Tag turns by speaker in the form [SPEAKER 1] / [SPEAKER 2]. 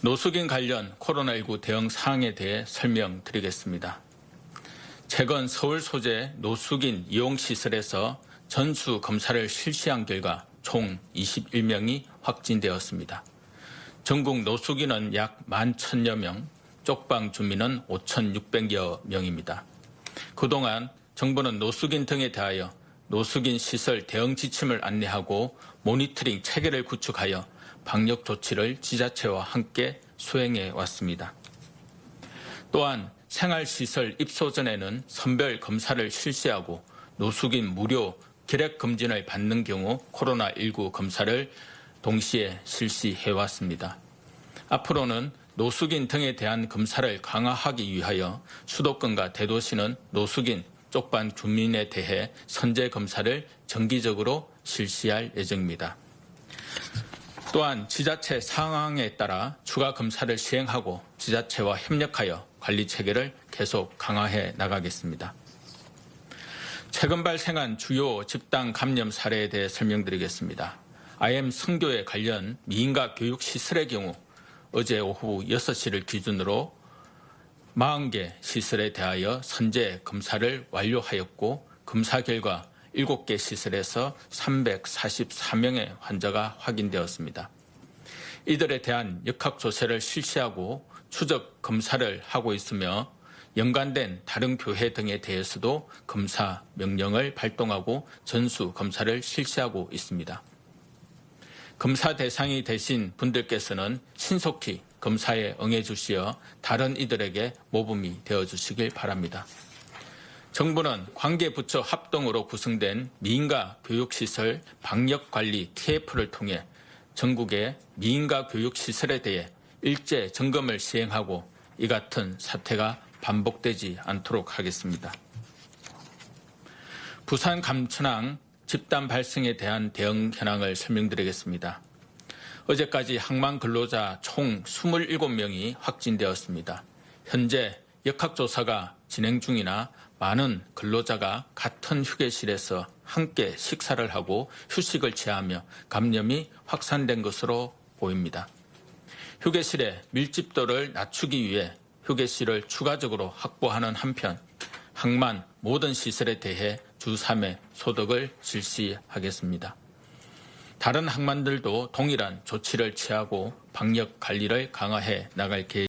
[SPEAKER 1] 노숙인 관련 코로나19 대응 사항에 대해 설명드리겠습니다. 최근 서울 소재 노숙인 이용시설에서 전수 검사를 실시한 결과 총 21명이 확진되었습니다. 전국 노숙인은 약 11,000여 명, 쪽방 주민은 5,600여 명입니다. 그동안 정부는 노숙인 등에 대하여 노숙인 시설 대응 지침을 안내하고 모니터링 체계를 구축하여 방역 조치를 지자체와 함께 수행해 왔습니다. 또한 생활시설 입소 전에는 선별 검사를 실시하고 노숙인 무료 결핵 검진을 받는 경우 코로나19 검사를 동시에 실시해 왔습니다. 앞으로는 노숙인 등에 대한 검사를 강화하기 위하여 수도권과 대도시는 노숙인 쪽반 주민에 대해 선제 검사를 정기적으로 실시할 예정입니다. 또한 지자체 상황에 따라 추가 검사를 시행하고 지자체와 협력하여 관리 체계를 계속 강화해 나가겠습니다. 최근 발생한 주요 집단 감염 사례에 대해 설명드리겠습니다. IM 선교에 관련 미인과 교육 시설의 경우 어제 오후 6시를 기준으로 40개 시설에 대하여 선제 검사를 완료하였고 검사 결과 7개 시설에서 344명의 환자가 확인되었습니다. 이들에 대한 역학조사를 실시하고 추적 검사를 하고 있으며 연관된 다른 교회 등에 대해서도 검사 명령을 발동하고 전수 검사를 실시하고 있습니다. 검사 대상이 되신 분들께서는 신속히 검사에 응해 주시어 다른 이들에게 모범이 되어 주시길 바랍니다. 정부는 관계부처 합동으로 구성된 미인가 교육시설 방역관리 TF를 통해 전국의 미인가 교육시설에 대해 일제 점검을 시행하고 이 같은 사태가 반복되지 않도록 하겠습니다. 부산 감천항 집단 발생에 대한 대응 현황을 설명드리겠습니다. 어제까지 항만 근로자 총 27명이 확진되었습니다. 현재 역학조사가 진행 중이나 많은 근로자가 같은 휴게실에서 함께 식사를 하고 휴식을 취하며 감염이 확산된 것으로 보입니다. 휴게실의 밀집도를 낮추기 위해 휴게실을 추가적으로 확보하는 한편 항만 모든 시설에 대해 주 3회 소독을 실시하겠습니다. 다른 항만들도 동일한 조치를 취하고 방역 관리를 강화해 나갈 계획입니다.